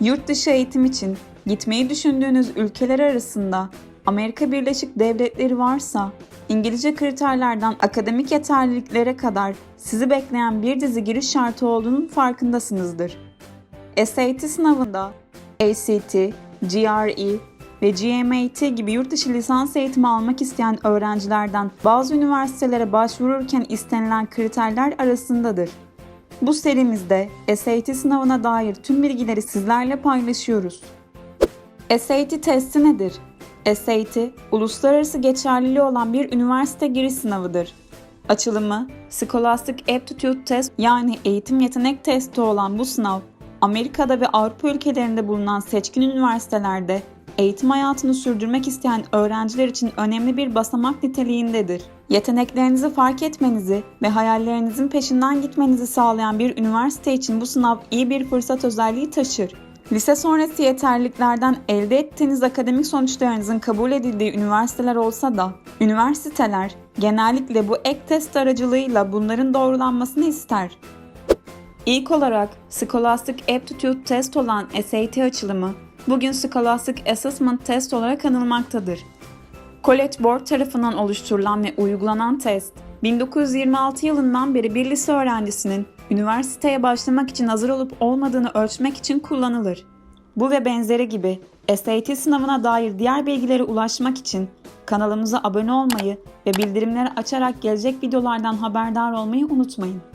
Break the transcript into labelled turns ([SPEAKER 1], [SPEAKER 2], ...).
[SPEAKER 1] Yurt dışı eğitim için gitmeyi düşündüğünüz ülkeler arasında Amerika Birleşik Devletleri varsa İngilizce kriterlerden akademik yeterliliklere kadar sizi bekleyen bir dizi giriş şartı olduğunun farkındasınızdır. SAT sınavında ACT, GRE ve GMAT gibi yurt dışı lisans eğitimi almak isteyen öğrencilerden bazı üniversitelere başvururken istenilen kriterler arasındadır. Bu serimizde SAT sınavına dair tüm bilgileri sizlerle paylaşıyoruz. SAT testi nedir? SAT, uluslararası geçerliliği olan bir üniversite giriş sınavıdır. Açılımı, Scholastic Aptitude Test yani eğitim yetenek testi olan bu sınav, Amerika'da ve Avrupa ülkelerinde bulunan seçkin üniversitelerde eğitim hayatını sürdürmek isteyen öğrenciler için önemli bir basamak niteliğindedir. Yeteneklerinizi fark etmenizi ve hayallerinizin peşinden gitmenizi sağlayan bir üniversite için bu sınav iyi bir fırsat özelliği taşır. Lise sonrası yeterliliklerden elde ettiğiniz akademik sonuçlarınızın kabul edildiği üniversiteler olsa da, üniversiteler genellikle bu ek test aracılığıyla bunların doğrulanmasını ister. İlk olarak Scholastic Aptitude Test olan SAT açılımı bugün Scholastic Assessment Test olarak anılmaktadır. College Board tarafından oluşturulan ve uygulanan test, 1926 yılından beri bir lise öğrencisinin üniversiteye başlamak için hazır olup olmadığını ölçmek için kullanılır. Bu ve benzeri gibi SAT sınavına dair diğer bilgilere ulaşmak için kanalımıza abone olmayı ve bildirimleri açarak gelecek videolardan haberdar olmayı unutmayın.